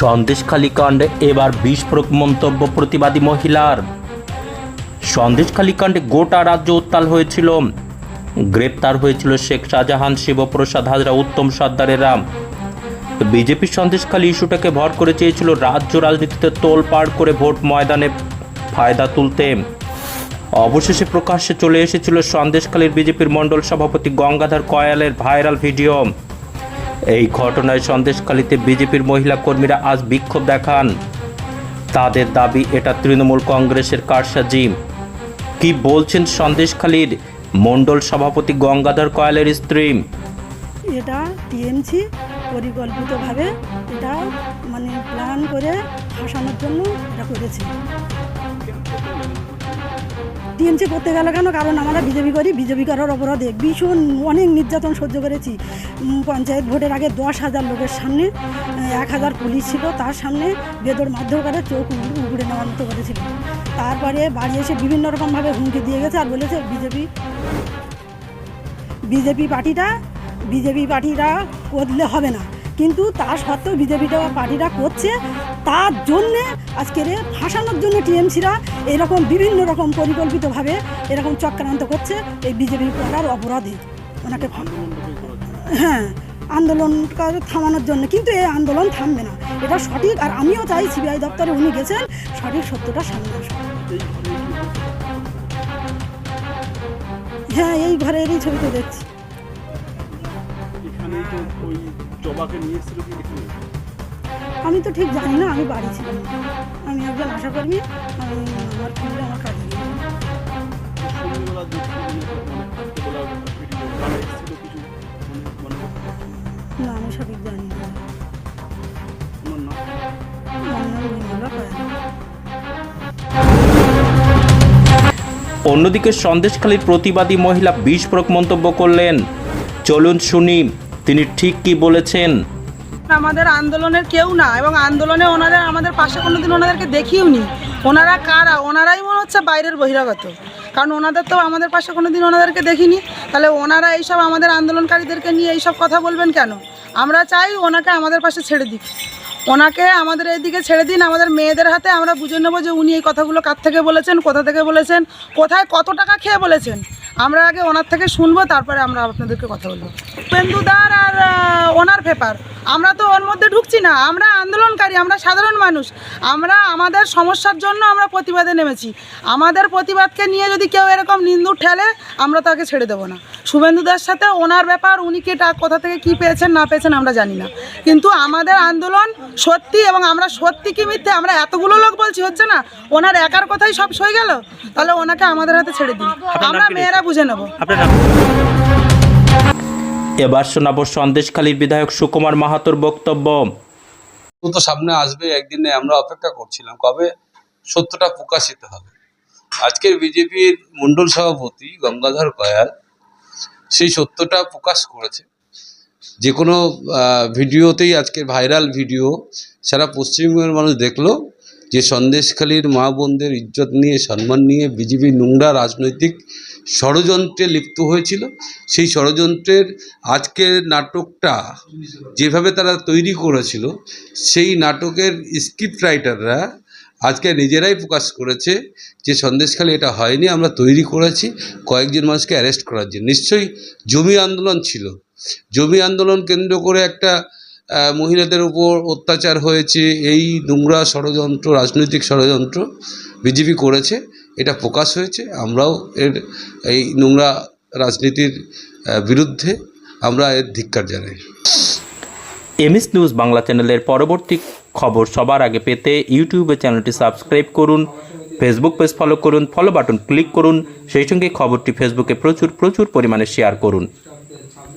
সন্দেশখালী কাণ্ডে এবার বিস্ফোরক মন্তব্য প্রতিবাদী মহিলার। সন্দেশখালী কাণ্ডে গোটা রাজ্য উত্তাল হয়েছিল। গ্রেপ্তার হয়েছিল শেখ শাহজাহান, শিবপ্রসাদ হাজরা, উত্তম সর্দারেরা বিজেপি সন্দেশখালী ইস্যুটাকে ভর করে চেয়েছিল রাজ্য রাজনীতিতে তোলপাড় করে ভোট ময়দানে ফায়দা তুলতে। অবশেষে প্রকাশ্যে চলে এসেছিল সন্দেশখালীর বিজেপির মণ্ডল সভাপতি গঙ্গাধর কয়ালের ভাইরাল ভিডিও। এই ঘটনায় সন্দেশখালীতে বিজেপির মহিলা কর্মীরা আজ বিক্ষোভ দেখান। তাদের দাবি, এটা তৃণমূল কংগ্রেসের কারসাজি। কি বলছেন সন্দেশখালীর মণ্ডল সভাপতি গঙ্গাধর কয়ালের স্ত্রী? এটা টিএমসি পরিকল্পিতভাবে এটা মানে প্ল্যান করে ফাঁসানোর জন্য এটা করেছে। টিএমসি করতে গেল কেন? কারণ আমরা বিজেপি করি, বিজেপি করার অপরাধে ভীষণ অনেক নির্যাতন সহ্য করেছি। পঞ্চায়েত ভোটের আগে দশ হাজার লোকের সামনে এক হাজার পুলিশ ছিল, তার সামনে বেদর মাধ্যম করে চোখ উগড়ে- নেওয়ার মতো করেছিল। তারপরে বাড়ি এসে বিভিন্ন রকমভাবে হুমকি দিয়ে গেছে আর বলেছে বিজেপি বিজেপি পার্টিটা, বিজেপি পার্টিরা করলে হবে না। কিন্তু তা সত্ত্বেও বিজেপিটা পার্টিরা করছে। তার জন্যে আজকের ফাঁসানোর জন্য টিএমসিরা এরকম বিভিন্ন রকম পরিকল্পিতভাবে এরকম চক্রান্ত করছে এই বিজেপি করার অপরাধে। ওনাকে হ্যাঁ আন্দোলন থামানোর জন্য। কিন্তু এই আন্দোলন থামবে না। এটা সঠিক আর আমিও চাই সিবিআই দপ্তরে উনি গেছেন, সঠিক সত্যটা সামনে আসুক হ্যাঁ এই ঘরেরই ছবিতে দেখছি। নিয়ে এসেছিল কি এখানে আমি তো ঠিক জানি না আমি বাড়ি ছিলাম। আমি একজন আশাকর্মী আমি আমার ফ্যামিলি আমার কাজে কারা না আমি সঠিক জানি না। অন্যদিকে সন্দেশখালীর প্রতিবাদী মহিলা বিস্ফোরক মন্তব্য করলেন। চলুন শুনি। তিনি ঠিক কি বলেছেন? আমাদের আন্দোলনের কেউ না, এবং আন্দোলনে ওনারা আমাদের পাশে কোনোদিন ওনাদেরকে দেখিও নি ওনারা কারা? ওনারাই মনে হচ্ছে বাইরের বহিরাগত। কারণ ওনাদের তো আমাদের পাশে কোনোদিন ওনাদেরকে দেখিনি। তাহলে ওনারা এইসব আমাদের আন্দোলনকারীদেরকে নিয়ে এইসব কথা বলবেন কেন? আমরা চাই ওনাকে আমাদের পাশে ছেড়ে দিক। ওনাকে আমাদের এইদিকে ছেড়ে দিন, আমাদের মেয়েদের হাতে আমরা বুঝে নেব যে উনি এই কথাগুলো কার থেকে বলেছেন, কোথা থেকে বলেছেন, কোথায় কত টাকা খেয়ে বলেছেন। আমরা আগে ওনার থেকে শুনব, তারপরে আমরা আপনাদেরকে কথা বলব। পেন্দুদার আর ওনার পেপার। আমরা তো ওর মধ্যে ঢুকছি না, আমরা আন্দোলনকারী, আমরা সাধারণ মানুষ। আমরা আমাদের সমস্যার জন্য আমরা প্রতিবাদে নেমেছি। আমাদের প্রতিবাদকে নিয়ে যদি কেউ এরকম নিন্দু ঠেলে, আমরা তাকে ছেড়ে দেবো না। শুভেন্দুদার সাথে ওনার ব্যাপার উনি কে কোথা থেকে কি পেয়েছেন না পেয়েছেন আমরা জানি না। কিন্তু আমাদের আন্দোলন সত্যি এবং আমরা সত্যি কি মিথ্যে আমরা এতগুলো লোক বলছি হচ্ছে না? ওনার একার কথাই সব সই গেল। তাহলে ওনাকে আমাদের হাতে ছেড়ে দিন। আমরা মেয়েরা বুঝে নেব। এবার শোনাবো সন্দেশখালীর বিধায়ক সুকুমার মাহাতোর বক্তব্য। তো সামনে আসবে একদিনে আমরা অপেক্ষা করছিলাম কবে সত্যটা প্রকাশিত হবে। আজকের বিজেপির মণ্ডল সভাপতি গঙ্গাধর কয়াল সেই সত্যটা প্রকাশ করেছে। যে কোনো ভিডিওতেই আজকের ভাইরাল ভিডিও সারা পশ্চিমবঙ্গের মানুষ দেখল যে সন্দেশখালীর মা বোনদের ইজ্জত নিয়ে, সম্মান নিয়ে বিজেপি নোংরা রাজনৈতিক ষড়যন্ত্রে লিপ্ত হয়েছিল। সেই ষড়যন্ত্রের আজকের নাটকটা যেভাবে তারা তৈরি করেছিল, সেই নাটকের স্ক্রিপ্ট রাইটাররা আজকে নিজেরাই প্রকাশ করেছে যে সন্দেশখালী এটা হয়নি, আমরা তৈরি করেছি কয়েকজন মানুষকে অ্যারেস্ট করার জন্য। নিশ্চয়ই জমি আন্দোলন ছিল। জমি আন্দোলন কেন্দ্র করে একটা মহিলাদের উপর অত্যাচার হয়েছে, এই নোংরা ষড়যন্ত্র, রাজনৈতিক ষড়যন্ত্র বিজেপি করেছে, এটা প্রকাশ হয়েছে। আমরাও এর, এই নোংরা রাজনীতির বিরুদ্ধে আমরা এর ধিক্কার জানাই। এমএস নিউজ বাংলা চ্যানেলের পরবর্তী খবর সবার আগে পেতে ইউটিউবে চ্যানেলটি সাবস্ক্রাইব করুন ফেসবুক পেজ ফলো করুন ফলো বাটন ক্লিক করুন, সেই সঙ্গে খবরটি ফেসবুকে প্রচুর প্রচুর পরিমাণে শেয়ার করুন।